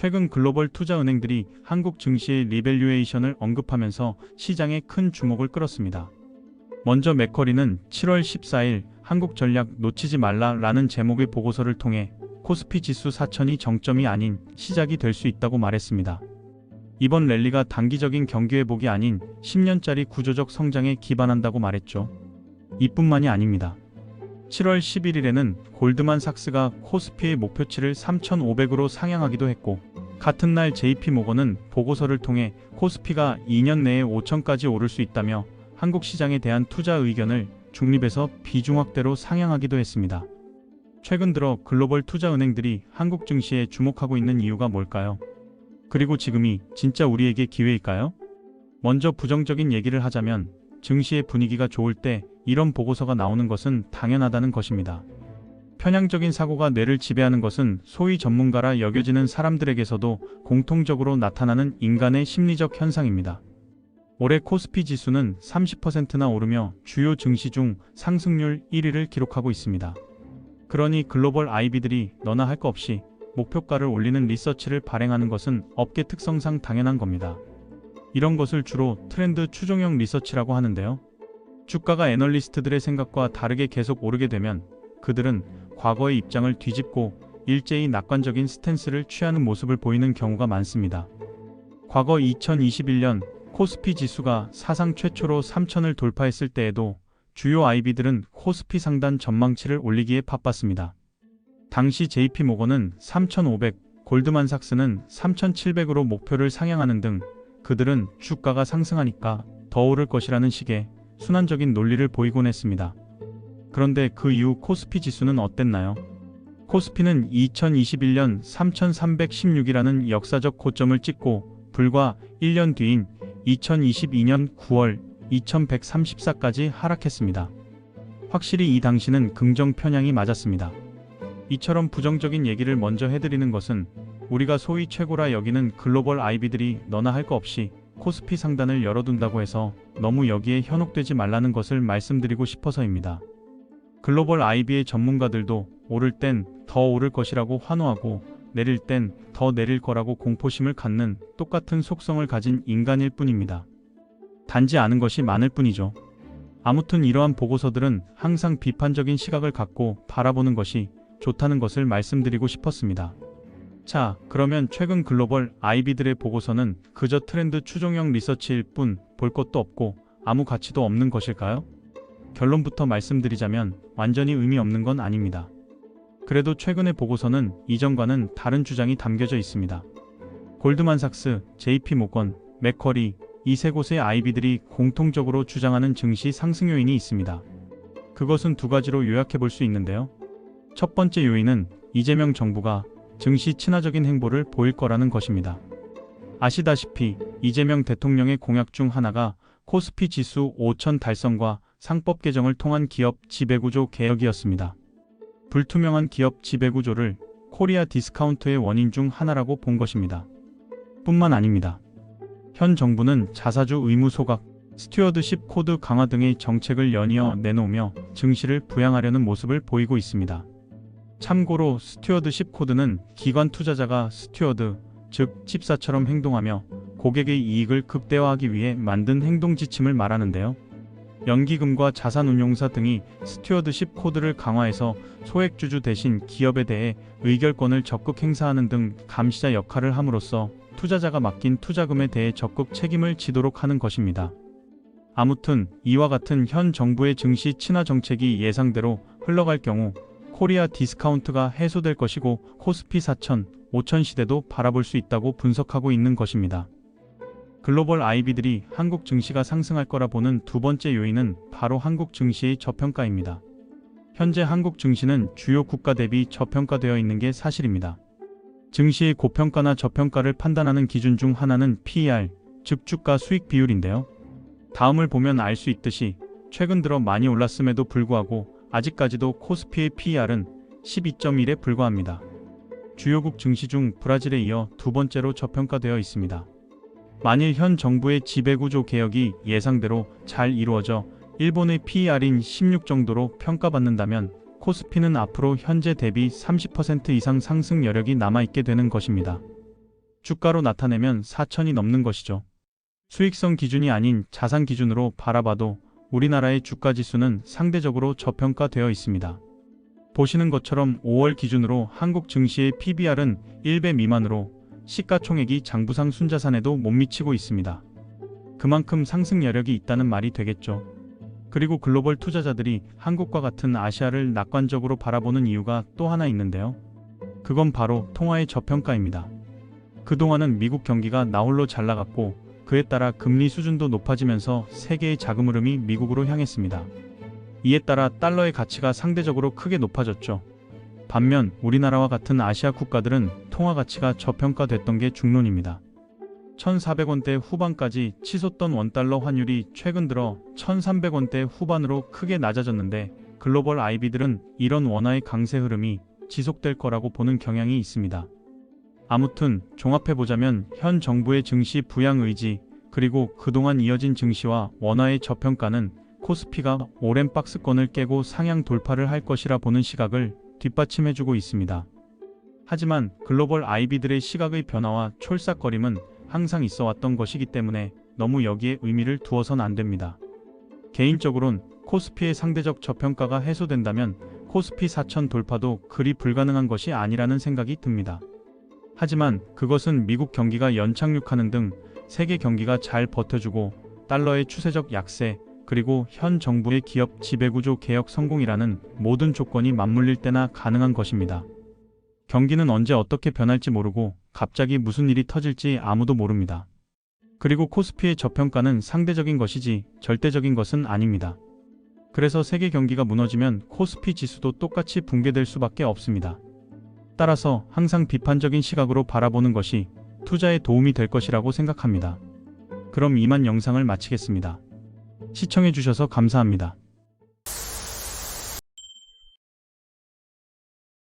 최근 글로벌 투자은행들이 한국 증시의 리밸류에이션을 언급하면서 시장에 큰 주목을 끌었습니다. 먼저 맥커리는 7월 14일 한국 전략 놓치지 말라라는 제목의 보고서를 통해 코스피 지수 4천이 정점이 아닌 시작이 될 수 있다고 말했습니다. 이번 랠리가 단기적인 경기 회복이 아닌 10년짜리 구조적 성장에 기반한다고 말했죠. 이뿐만이 아닙니다. 7월 11일에는 골드만삭스가 코스피의 목표치를 3,500으로 상향하기도 했고 같은 날 JP 모건은 보고서를 통해 코스피가 2년 내에 5천까지 오를 수 있다며 한국 시장에 대한 투자 의견을 중립에서 비중확대로 상향하기도 했습니다. 최근 들어 글로벌 투자 은행들이 한국 증시에 주목하고 있는 이유가 뭘까요? 그리고 지금이 진짜 우리에게 기회일까요? 먼저 부정적인 얘기를 하자면 증시의 분위기가 좋을 때 이런 보고서가 나오는 것은 당연하다는 것입니다. 편향적인 사고가 뇌를 지배하는 것은 소위 전문가라 여겨지는 사람들에게서도 공통적으로 나타나는 인간의 심리적 현상입니다. 올해 코스피 지수는 30%나 오르며 주요 증시 중 상승률 1위를 기록하고 있습니다. 그러니 글로벌 IB들이 너나 할거 없이 목표가를 올리는 리서치를 발행하는 것은 업계 특성상 당연한 겁니다. 이런 것을 주로 트렌드 추종형 리서치라고 하는데요. 주가가 애널리스트들의 생각과 다르게 계속 오르게 되면 그들은 과거의 입장을 뒤집고 일제히 낙관적인 스탠스를 취하는 모습을 보이는 경우가 많습니다. 과거 2021년 코스피 지수가 사상 최초로 3천을 돌파했을 때에도 주요 IB들은 코스피 상단 전망치를 올리기에 바빴습니다. 당시 JP 모건은 3,500, 골드만삭스는 3,700으로 목표를 상향하는 등 그들은 주가가 상승하니까 더 오를 것이라는 식의 순환적인 논리를 보이곤 했습니다. 그런데 그 이후 코스피 지수는 어땠나요? 코스피는 2021년 3,316이라는 역사적 고점을 찍고 불과 1년 뒤인 2022년 9월 2134까지 하락했습니다. 확실히 이 당시는 긍정 편향이 맞았습니다. 이처럼 부정적인 얘기를 먼저 해드리는 것은 우리가 소위 최고라 여기는 글로벌 IB들이 너나 할 거 없이 코스피 상단을 열어둔다고 해서 너무 여기에 현혹되지 말라는 것을 말씀드리고 싶어서입니다. 글로벌 IB의 전문가들도 오를 땐 더 오를 것이라고 환호하고 내릴 땐 더 내릴 거라고 공포심을 갖는 똑같은 속성을 가진 인간일 뿐입니다. 단지 아는 것이 많을 뿐이죠. 아무튼 이러한 보고서들은 항상 비판적인 시각을 갖고 바라보는 것이 좋다는 것을 말씀드리고 싶었습니다. 자, 그러면 최근 글로벌 IB들의 보고서는 그저 트렌드 추종형 리서치일 뿐 볼 것도 없고 아무 가치도 없는 것일까요? 결론부터 말씀드리자면 완전히 의미 없는 건 아닙니다. 그래도 최근의 보고서는 이전과는 다른 주장이 담겨져 있습니다. 골드만삭스, JP 모건, 맥커리 이 세 곳의 IB들이 공통적으로 주장하는 증시 상승 요인이 있습니다. 그것은 두 가지로 요약해 볼 수 있는데요. 첫 번째 요인은 이재명 정부가 증시 친화적인 행보를 보일 거라는 것입니다. 아시다시피 이재명 대통령의 공약 중 하나가 코스피 지수 5천 달성과 상법 개정을 통한 기업 지배구조 개혁이었습니다. 불투명한 기업 지배구조를 코리아 디스카운트의 원인 중 하나라고 본 것입니다. 뿐만 아닙니다. 현 정부는 자사주 의무 소각, 스튜어드십 코드 강화 등의 정책을 연이어 내놓으며 증시를 부양하려는 모습을 보이고 있습니다. 참고로 스튜어드십 코드는 기관 투자자가 스튜어드, 즉 집사처럼 행동하며 고객의 이익을 극대화하기 위해 만든 행동 지침을 말하는데요. 연기금과 자산운용사 등이 스튜어드십 코드를 강화해서 소액주주 대신 기업에 대해 의결권을 적극 행사하는 등 감시자 역할을 함으로써 투자자가 맡긴 투자금에 대해 적극 책임을 지도록 하는 것입니다. 아무튼 이와 같은 현 정부의 증시 친화 정책이 예상대로 흘러갈 경우 코리아 디스카운트가 해소될 것이고 코스피 4천, 5천 시대도 바라볼 수 있다고 분석하고 있는 것입니다. 글로벌 IB들이 한국 증시가 상승할 거라 보는 두 번째 요인은 바로 한국 증시의 저평가입니다. 현재 한국 증시는 주요 국가 대비 저평가되어 있는 게 사실입니다. 증시의 고평가나 저평가를 판단하는 기준 중 하나는 PER, 즉 주가 수익 비율인데요. 다음을 보면 알 수 있듯이 최근 들어 많이 올랐음에도 불구하고 아직까지도 코스피의 PER은 12.1에 불과합니다. 주요국 증시 중 브라질에 이어 두 번째로 저평가되어 있습니다. 만일 현 정부의 지배구조 개혁이 예상대로 잘 이루어져 일본의 PER인 16 정도로 평가받는다면 코스피는 앞으로 현재 대비 30% 이상 상승 여력이 남아있게 되는 것입니다. 주가로 나타내면 4천이 넘는 것이죠. 수익성 기준이 아닌 자산 기준으로 바라봐도 우리나라의 주가 지수는 상대적으로 저평가되어 있습니다. 보시는 것처럼 5월 기준으로 한국 증시의 PBR은 1배 미만으로 시가총액이 장부상 순자산에도 못 미치고 있습니다. 그만큼 상승 여력이 있다는 말이 되겠죠. 그리고 글로벌 투자자들이 한국과 같은 아시아를 낙관적으로 바라보는 이유가 또 하나 있는데요. 그건 바로 통화의 저평가입니다. 그동안은 미국 경기가 나홀로 잘 나갔고 그에 따라 금리 수준도 높아지면서 세계의 자금 흐름이 미국으로 향했습니다. 이에 따라 달러의 가치가 상대적으로 크게 높아졌죠. 반면 우리나라와 같은 아시아 국가들은 통화 가치가 저평가됐던 게 중론입니다. 1,400원대 후반까지 치솟던 원달러 환율이 최근 들어 1,300원대 후반으로 크게 낮아졌는데 글로벌 IB들은 이런 원화의 강세 흐름이 지속될 거라고 보는 경향이 있습니다. 아무튼 종합해보자면 현 정부의 증시 부양 의지 그리고 그동안 이어진 증시와 원화의 저평가는 코스피가 오랜 박스권을 깨고 상향 돌파를 할 것이라 보는 시각을 뒷받침해주고 있습니다. 하지만 글로벌 IB들의 시각의 변화와 촐싹거림은 항상 있어 왔던 것이기 때문에 너무 여기에 의미를 두어선 안 됩니다. 개인적으론 코스피의 상대적 저평가가 해소된다면 코스피 4천 돌파도 그리 불가능한 것이 아니라는 생각이 듭니다. 하지만 그것은 미국 경기가 연착륙하는 등 세계 경기가 잘 버텨주고 달러의 추세적 약세 그리고 현 정부의 기업 지배구조 개혁 성공이라는 모든 조건이 맞물릴 때나 가능한 것입니다. 경기는 언제 어떻게 변할지 모르고 갑자기 무슨 일이 터질지 아무도 모릅니다. 그리고 코스피의 저평가는 상대적인 것이지 절대적인 것은 아닙니다. 그래서 세계 경기가 무너지면 코스피 지수도 똑같이 붕괴될 수밖에 없습니다. 따라서 항상 비판적인 시각으로 바라보는 것이 투자에 도움이 될 것이라고 생각합니다. 그럼 이만 영상을 마치겠습니다. 시청해주셔서 감사합니다.